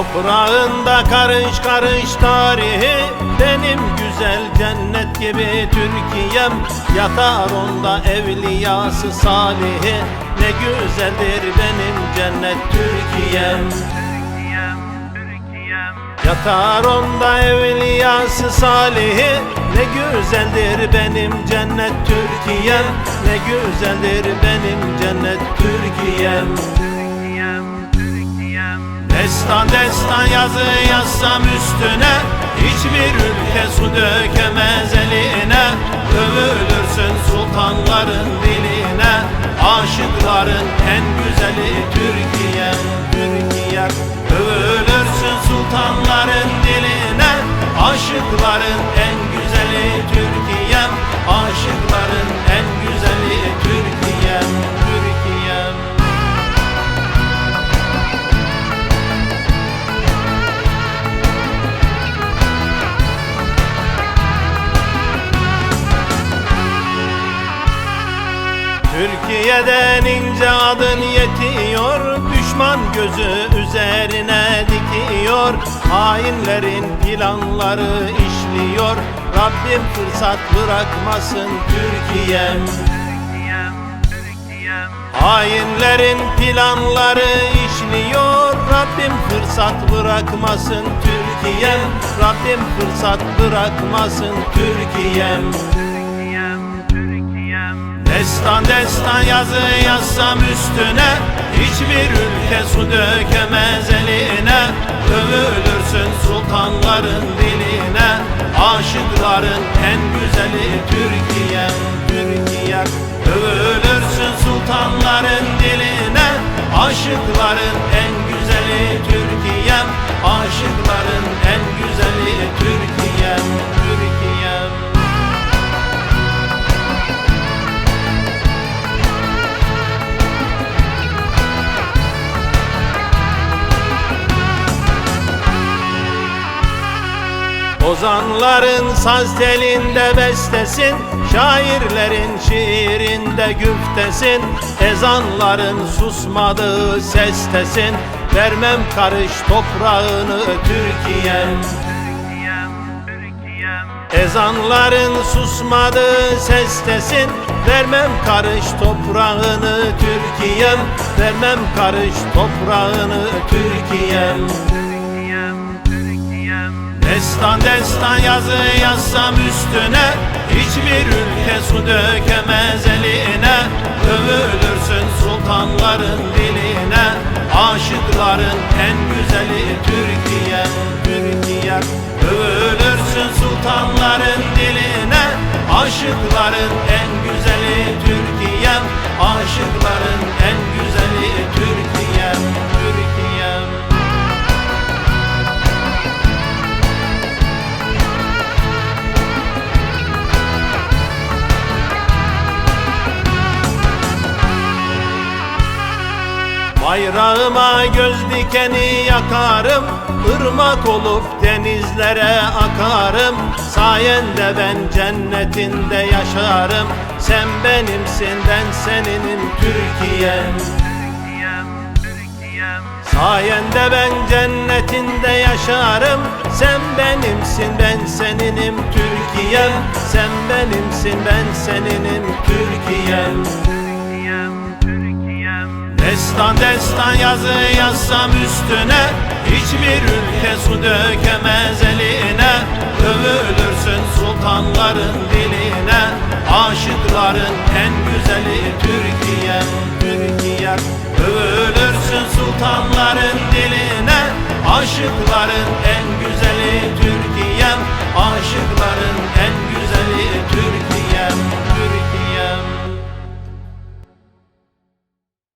Toprağında karış karış tarihi Benim güzel cennet gibi Türkiye'm. Yatar onda evliyası salihi Ne güzeldir benim cennet Türkiye'm. Yatar onda evliyası salihi Ne güzeldir benim cennet Türkiye'm. Ne güzeldir benim cennet Türkiye'm Destan destan yazı yazsam üstüne Hiçbir ülke su dökemez eline. Övülürsün sultanların diline Aşıkların en güzeli Türkiye Türkiye. Övülürsün sultanların diline Aşıkların en Türkiye'den ince adın yetiyor Düşman gözü üzerine dikiyor. Hainlerin planları işliyor Rabbim fırsat bırakmasın Türkiye'm Hainlerin planları işliyor Rabbim fırsat bırakmasın Türkiye'm Rabbim fırsat bırakmasın Türkiye'm Destan destan yazı yazsam üstüne Hiçbir ülke su dökemez eline. Övülürsün sultanların diline Aşıkların en güzeli Türkiye Türkiye. Övülürsün sultanların diline Aşıkların en Ozanların saz telinde bestesin Şairlerin şiirinde güftesin Ezanların susmadığı sestesin. Vermem karış toprağını Türkiye'm. Ezanların susmadığı sestesin Vermem karış toprağını Türkiye'm. Vermem karış toprağını Türkiye'm Destan destan yazı yazsam üstüne Hiçbir ülke su dökemez eline. Övülürsün sultanların diline Aşıkların en güzeli Türkiye Türkiye. Övülürsün sultanların diline Aşıkların Bayrağıma göz dikeni yakarım Irmak olup denizlere akarım. Sayende ben cennetinde yaşarım. Sen benimsin ben seninim Türkiye'm. Sayende ben cennetinde yaşarım. Sen benimsin ben seninim Türkiye'm. Sen benimsin ben seninim Türkiye'm Destan destan yazı yazsam üstüne Hiçbir ülke su dökemez eline. Övülürsün sultanların diline Aşıkların en güzeli Türkiye Türkiye. Övülürsün sultanların diline Aşıkların